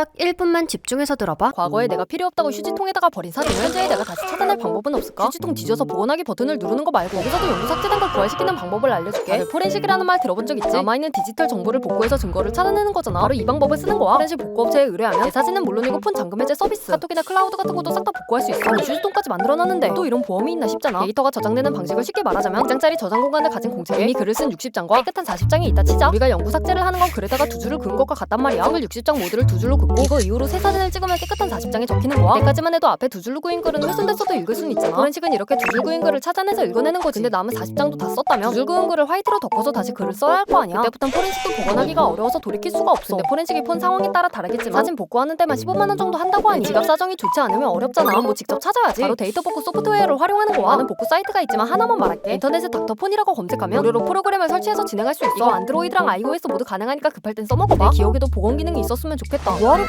딱 1분만 집중해서 들어봐. 과거에 내가 필요 없다고 휴지통에다가 버린 사진을 현재의 내가 다시 찾아낼 방법은 없을까? 휴지통 뒤져서 복원하기 버튼을 누르는 거 말고 여기서도 연구 삭제된 걸 부활시키는 방법을 알려줄게. 다들 포렌식이라는 말 들어본 적 있지? 남아있는 디지털 정보를 복구해서 증거를 찾아내는 거잖아. 바로 이 방법을 쓰는 거야? 포렌식 복구 업체에 의뢰하면 내 사진은 물론이고 폰 잠금 해제 서비스 카톡이나 클라우드 같은 것도 싹 다 복구할 수 있어. 휴지통까지 만들어놨는데 또 이런 보험이 있나 싶잖아. 데이터가 저장되는 방식을 쉽게 말하자면 100장짜리 저장 공간을 가진 공책에 이미 글을 쓴 60장과 깨끗한 40장이 있다 치자. 우리가 연구 삭제를 하는 건 글에다가 두 줄을 그은 것과 같단 말이야. 싱글 60장 모두를 두 줄로 긋고 이거 이후로 새 사진을 찍으면 깨끗한 40장이 적히는 거야? 때까지만 해도 앞에 두 줄로 그인 글은 훼손됐어도 읽을 순 있잖아. 포렌식은 이렇게 두줄 그인 글을 찾아내서 읽어내는 거지. 근데 남은 40장도 다 썼다면 두줄 그은 글을 화이트로 덮어서 다시 글을 써야 할 거 아니야? 그때부턴 포렌식도 복원하기가 어려워서 돌이킬 수가 없어. 근데 포렌식이 폰 상황에 따라 다르겠지만 사진 복구하는 데만 15만 원 정도 한다고 하니 지갑 사정이 좋지 않으면 어렵잖아. 그럼 뭐 직접 찾아야지. 바로 데이터 복구 소프트웨어를 활용하는 거야. 많은 복구 사이트가 있지만 하나만 말할게. 인터넷에 닥터폰이라고 검색하면 무료로 프로그램을 설치해서 진행할 수 있어. 이거 안드로이드랑 iOS 모두 가능하니까 급할 땐 써먹어봐. 내 기억에도 복원 기능이 있었으면 좋겠다. 뭐하러